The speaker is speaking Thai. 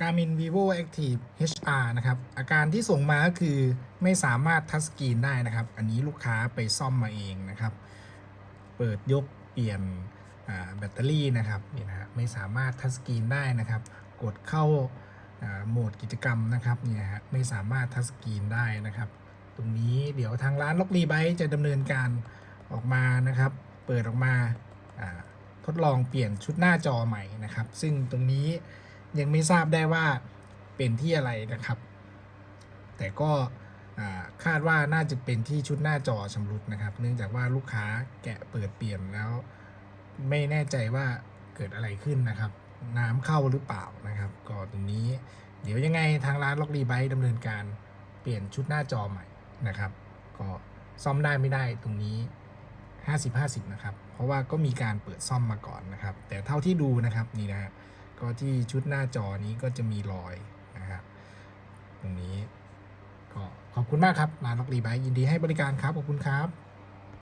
Garmin Vivo Active HR นะครับ อาการที่ส่งมาก็คือไม่สามารถทัชสกรีนได้นะครับ อันนี้ลูกค้าไปซ่อมมาเองนะครับ เปิดยกเปลี่ยนแบตเตอรี่นะครับนี่นะฮะไม่สามารถทัชสกรีนได้นะครับ กดเข้าโหมดกิจกรรมนะครับนี่นะฮะไม่สามารถทัชสกรีนได้นะครับ ตรงนี้เดี๋ยวทางร้านล็อกรีไบจะดำเนินการออกมานะครับ เปิดออกมาทดลองเปลี่ยนชุดหน้าจอใหม่นะครับ ซึ่งตรงนี้ ยังไม่ทราบได้ว่าเป็นที่อะไรนะครับ แต่ก็คาดว่าน่าจะเป็นที่ชุดหน้าจอชำรุดนะครับ เนื่องจากว่าลูกค้าแกะเปิดเปลี่ยนแล้ว ไม่แน่ใจว่าเกิดอะไรขึ้นนะครับ น้ำเข้าหรือเปล่านะครับ ก็ตรงนี้ เดี๋ยวยังไงทางร้านล็อกรีไบดำเนินการเปลี่ยนชุดหน้าจอใหม่นะครับ ก็ซ่อมได้ไม่ได้ตรงนี้ 50-50 นะครับ เพราะว่าก็มีการเปิดซ่อมมาก่อนนะครับ แต่เท่าที่ดูนะครับนี่นะฮะ ก็ที่ชุดหน้าจอนี้ก็จะมีรอยนะครับตรงนี้ก็ขอบคุณมากครับร้านล็อกรีไบยินดีให้บริการครับ ขอบคุณครับ